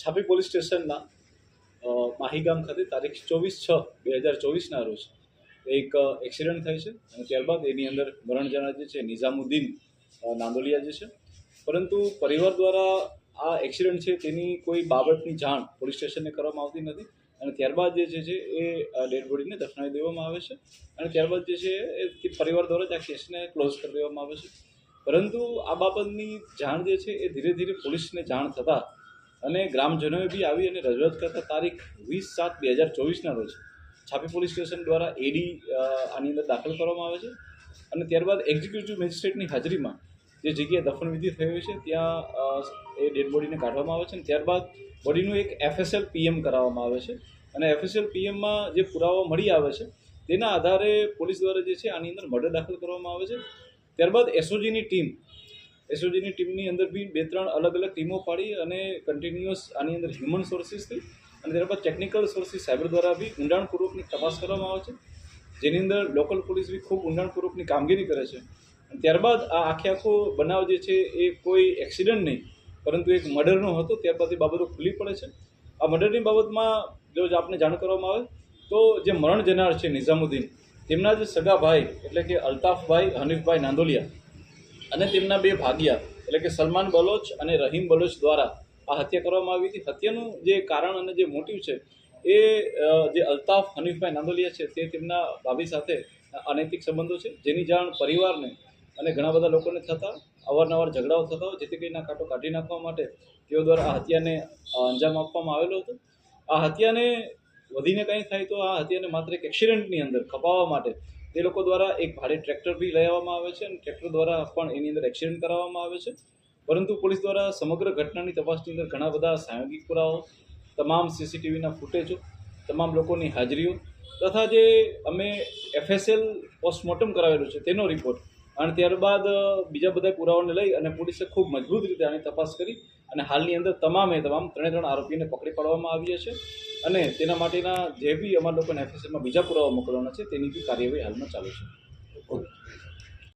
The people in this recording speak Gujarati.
છાપી પોલીસ સ્ટેશનના માહીગામ ખાતે તારીખ ચોવીસ છ બે હજાર ચોવીસના રોજ એક એક્સિડન્ટ થાય છે અને ત્યારબાદ એની અંદર મરણ જનાર જે છે, નિઝામુદ્દીન નાંદોલિયા જે છે. પરંતુ પરિવાર દ્વારા આ એક્સિડન્ટ છે તેની કોઈ બાબતની જાણ પોલીસ સ્ટેશનને કરવામાં આવતી નથી અને ત્યારબાદ જે છે એ ડેડ બોડીને દફનાવી દેવામાં આવે છે અને ત્યારબાદ જે છે, એ પરિવાર દ્વારા જ આ કેસને ક્લોઝ કરી દેવામાં આવે છે. પરંતુ આ બાબતની જાણ જે છે, એ ધીરે ધીરે પોલીસને જાણ થતાં અને ગ્રામજનોએ બી આવી અને રજૂઆત કરતા તારીખ વીસ સાત બે હજાર ચોવીસના રોજ છાપી પોલીસ સ્ટેશન દ્વારા એડી આની અંદર દાખલ કરવામાં આવે છે. અને ત્યારબાદ એક્ઝિક્યુટિવ મેજિસ્ટ્રેટની હાજરીમાં જે જગ્યાએ દફનવિધિ થઈ હોય છે, ત્યાં એ ડેડ બોડીને કાઢવામાં આવે છે. અને ત્યારબાદ બોડીનું એક એફએસએલ પીએમ કરાવવામાં આવે છે. અને એફએસએલ પીએમમાં જે પુરાવા મળી આવે છે, તેના આધારે પોલીસ દ્વારા જે છે આની અંદર મર્ડર દાખલ કરવામાં આવે છે. ત્યારબાદ એસઓજીની ટીમ એસઓજીની ટીમની અંદર બી બે ત્રણ અલગ અલગ ટીમો પાડી અને કન્ટિન્યુઅસ આની અંદર હ્યુમન સોર્સિસથી અને ત્યારબાદ ટેકનિકલ સોર્સિસ સાયબર દ્વારા બી ઊંડાણપૂર્વકની તપાસ કરવામાં આવે છે. જેની અંદર લોકલ પોલીસ બી ખૂબ ઊંડાણપૂર્વકની કામગીરી કરે છે. ત્યારબાદ આ આખે આખો બનાવ જે છે એ કોઈ એક્સિડન્ટ નહીં, પરંતુ એક મર્ડરનો હતો, ત્યારબાદ એ બાબતો ખુલ્લી પડે છે. આ મર્ડરની બાબતમાં જો આપને જાણ કરવામાં આવે, તો જે મરણ જનાર છે નિઝામુદ્દીન, તેમના જે સગા ભાઈ એટલે કે અલ્તાફભાઈ હનીફભાઈ નાંદોલિયા અને તેમના બે ભાગ્યા, એટલે કે સલમાન બલોચ અને રહીમ બલોચ દ્વારા આ હત્યા કરવામાં આવી હતી. હત્યાનું જે કારણ અને જે મોટિવ છે, એ જે અલ્તાફ હનીફભાઈ નાંદોલિયા છે, તે તેમના ભાભી સાથે અનૈતિક સંબંધો છે. જેની જાણ પરિવારને અને ઘણા બધા લોકોને થતા, અવારનવાર ઝઘડાઓ થતા હોય, જેથી કરીને કાંટો કાઢી નાખવા માટે તેઓ દ્વારા આ હત્યાને અંજામ આપવામાં આવેલો હતો. આ હત્યાને વધીને કંઈ થાય તો આ હત્યાને માત્ર એક એક્સિડન્ટની અંદર ખપાવવા માટે તે લોકો દ્વારા એક ભાડે ટ્રેક્ટર બી લેવામાં આવે છે અને ટ્રેક્ટર દ્વારા પણ એની અંદર એક્સિડન્ટ કરાવવામાં આવે છે. પરંતુ પોલીસ દ્વારા સમગ્ર ઘટનાની તપાસની અંદર ઘણા બધા સાયોગિક પુરાવો તમામ સીસીટીવીના ફૂટેજો, તમામ લોકોની હાજરીઓ તથા જે અમે એફએસએલ પોસ્ટમોર્ટમ કરાવેલું છે તેનો રિપોર્ટ અને ત્યારબાદ બીજા બધા પુરાવાને લઈ અને પોલીસે ખૂબ મજબૂત રીતે આની તપાસ કરી અને હાલની અંદર તમામે તમામ ત્રણે ત્રણ આરોપીને પકડી પાડવામાં આવ્યા છે અને તેના માટેના જે બી અમારા લોકોને એફએસએલમાં બીજા પુરાવા મોકલવાના છે, તેની બી કાર્યવાહી હાલમાં ચાલુ છે.